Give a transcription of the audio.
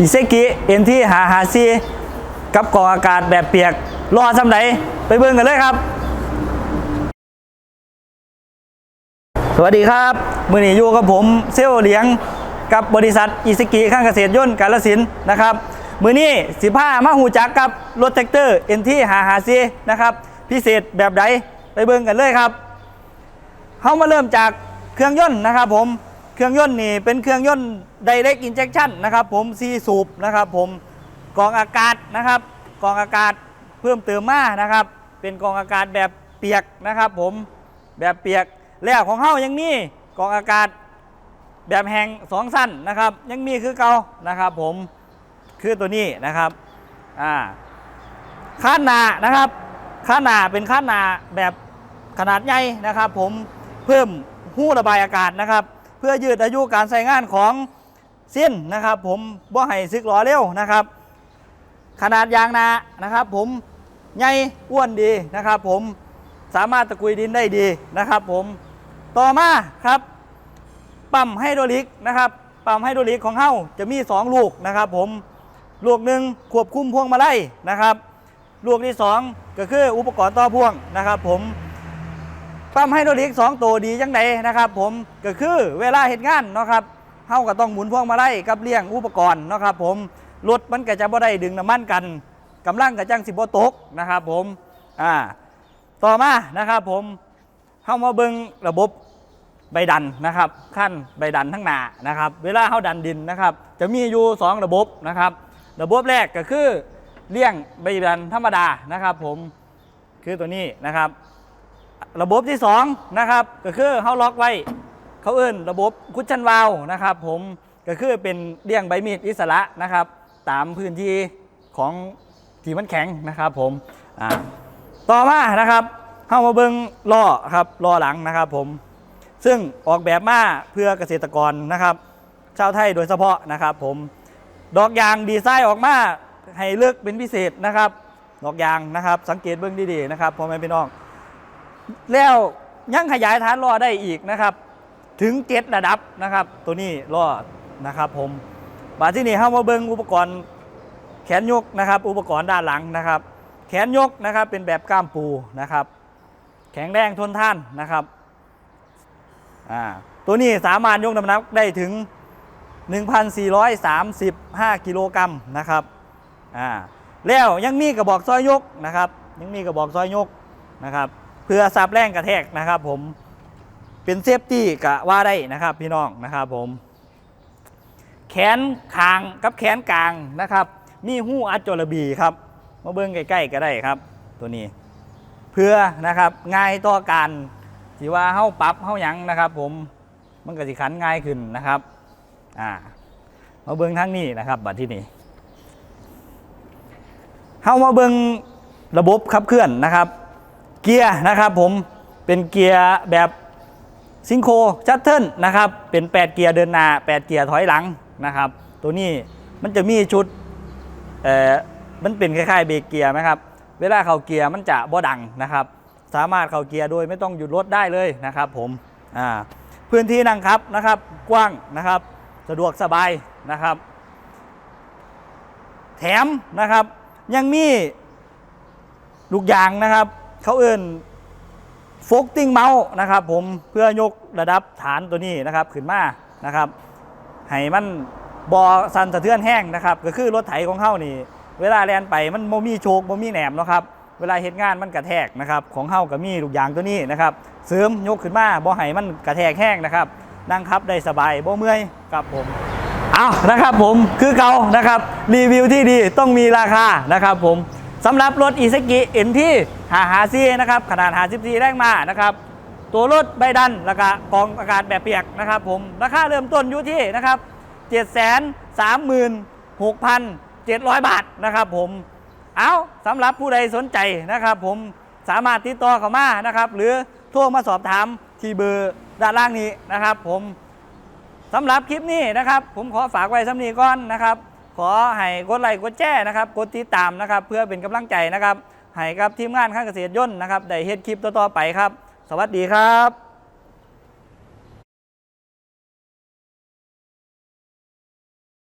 อิเซกิเอ็นที่หาหาซีกับกองอากาศแบบเปียกรอสำไหนไปเบิ่งกันเลยครับ สวัสดีครับ มือนี้อยู่กับผมเซลเหลียงกับบริษัทอิสกิข้างเกษตรย่นต์กาลสินนะครับ มือนี้สิผ้ามาหูจักกับรถแท็กเตอร์เอ็นที่หาหาซีนะครับ พิเศษแบบใดไปเบิ่งกันเลยครับเขามาเริ่มจากเครื่องยนต์นะครับผม เครื่องยนต์นี่เป็นเครื่องยนต์ direct injection นะครับผมซีสูบนะครับผมกองอากาศนะครับกองอากาศเพิ่มเติมมานะครับ เป็นกองอากาศแบบเปียกนะครับผมแบบเปียกแล้วของเขายังมีกองอากาศแบบแห้งสองสั้นนะครับ ยังมีคือเก่านะครับผมคือตัวนี้นะครับอ่าข้านหนานะครับข้านหนาเป็นข้าหนาแบบขนาดใหญ่นะครับ ผมเพิ่มหู้ระบายอากาศนะครับ เพื่อยืดอายุการใช้งานของเส้นนะครับผมบ่ให้ซึกหลอเร็วนะครับ ขนาดยางนานะครับ ผมใหญ่อ้วนดีนะครับ ผมสามารถตะกุยดินได้ดีนะครับ ผมต่อมาครับ ปั๊มไฮดรลิกนะครับปั๊มไฮดรลิกของเฮาจะมี 2 ลูกนะครับ ผมลูกหนึ่งควบคุมพวงมาลัยนะครับ ลูกที่ 2 ก็คืออุปกรณ์ต่อพ่วงนะครับ ผม ปั๊มไฮดรอลิก2ตัวดีจังไดนะครับ ผมก็คือเวลาเหตุงานเนาะครับเฮาก็ต้องหมุนพวงมาลัยกับเลี่ยงอุปกรณ์เนาะครับผมรถมันก็จะบ่ได้ดึงน้ำมันกันกำลังก็จังสิบ่ตกนะครับผมอ่าต่อมานะครับผมเฮามาเบิ่งระบบใบดันนะครับขั้นใบดันทั้งหน้านะครับ เวลาเฮาดันดินนะครับ จะมีอยู่ 2 ระบบนะครับ ระบบแรกก็คือเลี่ยงใบดันธรรมดานะครับ ผมคือตัวนี้นะครับ ระบบที่2นะครับก็คือเฮาล็อกไว้เขาเอิ้นระบบคุชชั่นวาลวนะครับ ผมก็คือเป็นเลี่ยงใบมีดอิสระนะครับ ตามพื้นที่ของที่มันแข็งนะครับ ผมต่อมานะครับเข้ามาเบิ้งล้อครับล้อหลังนะครับ ผมซึ่งออกแบบมาเพื่อเกษตรกรนะครับชาวไทยโดยเฉพาะนะครับ ผมดอกยางดีไซน์ออกมาให้เลือกเป็นพิเศษนะครับ ดอกยางนะครับ สังเกตเบื้องดีๆนะครับพ่อแม่พี่น้อง แล้วยังขยายฐานล้อได้อีกนะครับ ถึงเจ็ดระดับนะครับ ตัวนี้ล้อนะครับ ผมบาที่นี่เข้ามาเบิ้งอุปกรณ์แขนยกนะครับ อุปกรณ์ด้านหลังนะครับ แขนยกนะครับเป็นแบบก้ามปูนะครับ แข็งแรงทนทานนะครับอ่าตัวนี้สามารถยกน้ำหนักได้ถึง 1,435 กิโลกรัมนะครับอ่าแล้วยังมีกระบอกซอยยกนะครับ ยังมีกระบอกซอยยกนะครับ เพื่อซับแรงกระแทกนะครับ ผมเป็นเซฟตี้กะว่าได้นะครับ พี่น้องนะครับผม แขนคางกับแขนกลางนะครับ มีหู้อัดจระบีครับมาเบิ้งใกล้ๆก็ได้ครับ ตัวนี้ เพื่อนะครับง่ายต่อการที่ว่าเฮาปรับเฮาหยังนะครับ ผมมันก็สิขันง่ายขึ้นนะครับอ่ามาเบิ้งทั้งนี้นะครับบัดที่นี้เฮามาเบิ้งระบบขับเคลื่อนนะครับ เกียร์นะครับผมเป็นเกียร์แบบซิงโครชัตเทิลนะครับเป็น 8 เกียร์เดินหน้า 8 เกียร์ถอยหลังนะครับ ตัวนี้มันจะมีชุดเอ่อมันเป็นคล้ายๆเบรกเกียร์ไหมครับเวลาเข้าเกียร์มันจะบ่ดังนะครับ สามารถเข้าเกียร์โดยไม่ต้องหยุดรถได้เลยนะครับผมอ่าพื้นที่นั่งครับนะครับกว้างนะครับสะดวกสบายนะครับ แถมนะครับยังมีลูกยางนะครับ เขาเอื่นโฟกติ้งเมาส์นะครับผมเพื่อยกระดับฐานตัวนี้นะครับขึ้นมานะครับให้มันบอสันสะเทือนแห้งนะครับก็คือรถไถของเขานี่ เวลาแลนไปมันโมมีโชกโมมีแหนมนะครับเวลาเฮ็ดงานมันกระแทกนะครับของเฮากับมีลูกยางตัวนี้นะครับเสริมยกขึ้นมาบ่ให้มันกระแทกแห้งนะครับนั่งขับได้สบายบ่เมื่อยครับผมเอานะครับผมคือเก่านะครับรีวิวที่ดีต้องมีราคานะครับผม สำหรับรถอีซกิเอ็นที่หาหาซีนะครับ ขนาดหาสิบซีแรงมานะครับ ตัวรถใบดันแล้วก็กองอากาศแบบเปียกนะครับผม ราคาเริ่มต้นอยู่ที่นะครับ7 3 6 7 0 0บาทนะครับผม เอาสำหรับผู้ใดสนใจนะครับผมสามารถติดต่อเข้ามานะครับ หรือโทรมาสอบถามที่เบอร์ด้านล่างนี้นะครับ ผมสำหรับคลิปนี้นะครับ ผมขอฝากไว้สำนีก่อนนะครับ ขอให้กดไลค์กดแชร์นะครับกดติดตามนะครับ เพื่อเป็นกำลังใจนะครับให้กับทีมงานข้างเกษตรย่นต์นะครับได้เฮ็ดคลิปต่อๆไปครับ สวัสดีครับ